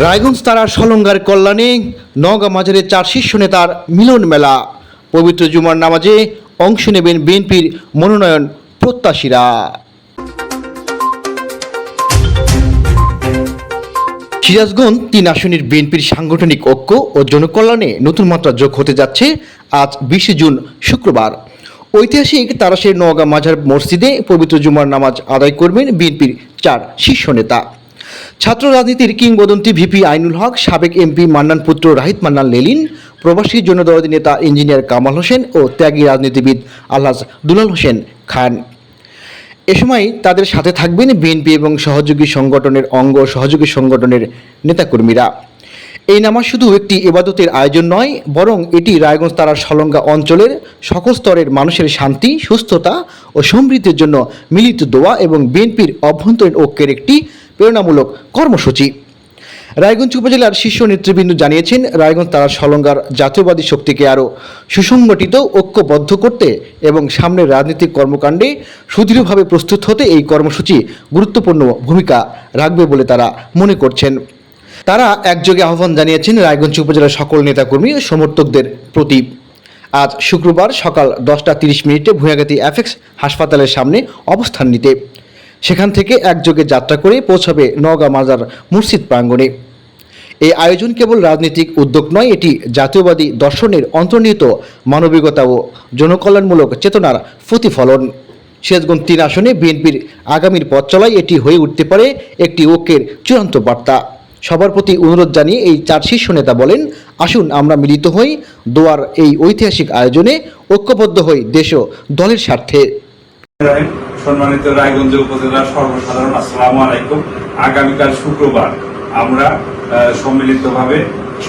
রায়গঞ্জ তারার সলঙ্গার কল্যাণে নওগাঁ মাজারের চার শীর্ষ নেতার মিলন মেলা। পবিত্র জুমার নামাজে অংশ নেবেন বিএনপির মনোনয়ন প্রত্যাশীরা। সিরাজগঞ্জ তিন আসনের বিএনপির সাংগঠনিক ঐক্য ও জনকল্যাণে নতুন মাত্রা যোগ হতে যাচ্ছে আজ বিশে জুন শুক্রবার। ঐতিহাসিক তারাশের নওগাঁ মাঝার মসজিদে পবিত্র জুমার নামাজ আদায় করবেন বিএনপির চার শীর্ষ নেতা। ছাত্র রাজনীতির কিংবদন্তি ভিপি আইনুল হক, সাবেক এমপি মান্নান পুত্র রাহিত মান্নান লেলিন প্রবাসী জনদরদী নেতা ইঞ্জিনিয়ার কামাল হোসেন ও ত্যাগী রাজনীতিবিদ আলহাজ দুলাল হোসেন খান। এ সময় তাদের সাথে থাকবেন বিএনপি এবং সহযোগী সংগঠনের অঙ্গ সহযোগী সংগঠনের নেতাকর্মীরা। এই নামাজ শুধু একটি ইবাদতের আয়োজন নয়, বরং এটি রায়গঞ্জ তারার সলঙ্গা অঞ্চলের সকল স্তরের মানুষের শান্তি, সুস্থতা ও সমৃদ্ধির জন্য মিলিত দোয়া এবং বিএনপির অভ্যন্তরীণ ঐক্যের একটি প্রেরণামূলক কর্মসূচি। রায়গঞ্জ উপজেলার শীর্ষ নেতৃবৃন্দ জানিয়েছেন, রায়গঞ্জ তারা সলঙ্গার জাতীয়বাদী শক্তিকে আরও সুসংগঠিত, ঐক্যবদ্ধ করতে এবং সামনের রাজনৈতিক কর্মকাণ্ডে সুদৃঢ়ভাবে প্রস্তুত হতে এই কর্মসূচি গুরুত্বপূর্ণ ভূমিকা রাখবে বলে তারা মনে করছেন। তারা একযোগে আহ্বান জানিয়েছেন, রায়গঞ্জ উপজেলার সকল নেতাকর্মী ও সমর্থকদের প্রতি। আজ শুক্রবার সকাল দশটা তিরিশ মিনিটে ভূয়াগাতি অ্যাফেক্স হাসপাতালের সামনে অবস্থান নিতে। সেখান থেকে একযোগে যাত্রা করে পৌঁছাবে নওগাঁ মাজার মসজিদ প্রাঙ্গণে। এই আয়োজন কেবল রাজনৈতিক উদ্যোগ নয়, এটি জাতীয়বাদী দর্শনের অন্তর্নিহিত মানবিকতা ও জনকল্যাণমূলক চেতনার প্রতিফলন। সিরাজগঞ্জ তিন আসনে বিএনপির আগামীর পথ চলায় এটি হয়ে উঠতে পারে একটি ঐক্যের চূড়ান্ত বার্তা। সবার প্রতি অনুরোধ জানিয়ে এই চার শীর্ষ নেতা বলেন, আসুন আমরা মিলিত হই, দোয়ার এই ঐতিহাসিক আয়োজনে ঐক্যবদ্ধ হই দেশ ও দলের স্বার্থে। সম্মানিত রায়গঞ্জ উপজেলার সর্বসাধারণ আসসালামু আলাইকুম। আগামীকাল শুক্রবার আমরা সম্মিলিতভাবে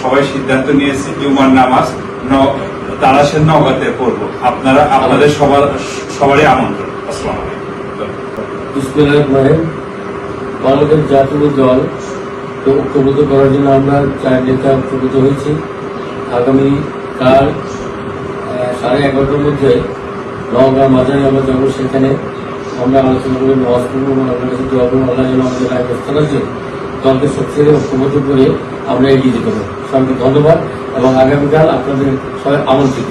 সবাই সিদ্ধান্ত নিয়েছি জুমার নামাজ তারাশের নগাতে পড়ব। আপনারা আপনাদের সবার সবারই আমন্ত্রণ। আসসালামু। বাংলাদেশ জাতীয় দল ঐক্যবদ্ধ করার জন্য আমরা চার নেতা ঐক্যবদ্ধ হয়েছি। আগামী কাল আহ, সাড়ে এগারোটার মধ্যে নওগাঁ মাঝারে আমরা যাব। সেখানে আমরা আলোচনা করে নামাজ পড়ব এবং দোয়া করব আল্লাহ যেন আমাদের আছে দলকে সবচেয়ে ঐক্যবদ্ধ করে আমরা এগিয়ে যেতে পারি সবাইকে ধন্যবাদ এবং আগামীকাল আপনাদের সবাই আমন্ত্রিত।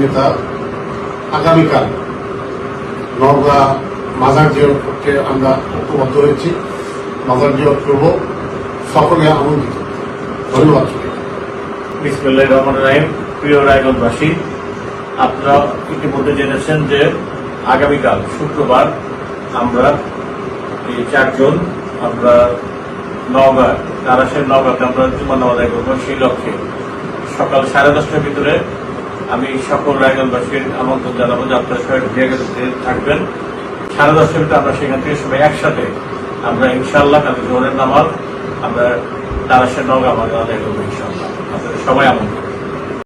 নেতা আগামীকাল নওগাঁ মাজার জিয়ত করতে আমরা ঐক্যবদ্ধ হয়েছি। মাজার জিয়ত করব। সকলে আমন্ত্রিত। ধন্যবাদ। বিসমুল্লাহ রহমান রাহিম। প্রিয় রায়গঞ্জবাসী, আপনারা ইতিমধ্যে জেনেছেন যে আগামীকাল, শুক্রবার, আমরা এই চারজন, আমরা নওগাঁ তারাশের নওগাঁতে আমরা জুমা নামাজ আদায় করব সেই লক্ষ্যে। সকাল সাড়ে দশটার ভিতরে আমি সকল রায়গঞ্জবাসীর আমন্ত্রণ জানাব যে আপনারা সবাই ভিড়ে থাকবেন। সাড়ে দশটার ভিতরে আমরা সেখান থেকে সবাই একসাথে আমরা ইনশাল্লাহ কালকে জোহরের নামাজ আমরা তারাশের সে নগা ইনশাল্লাহ সবাই আমন্ত্রণ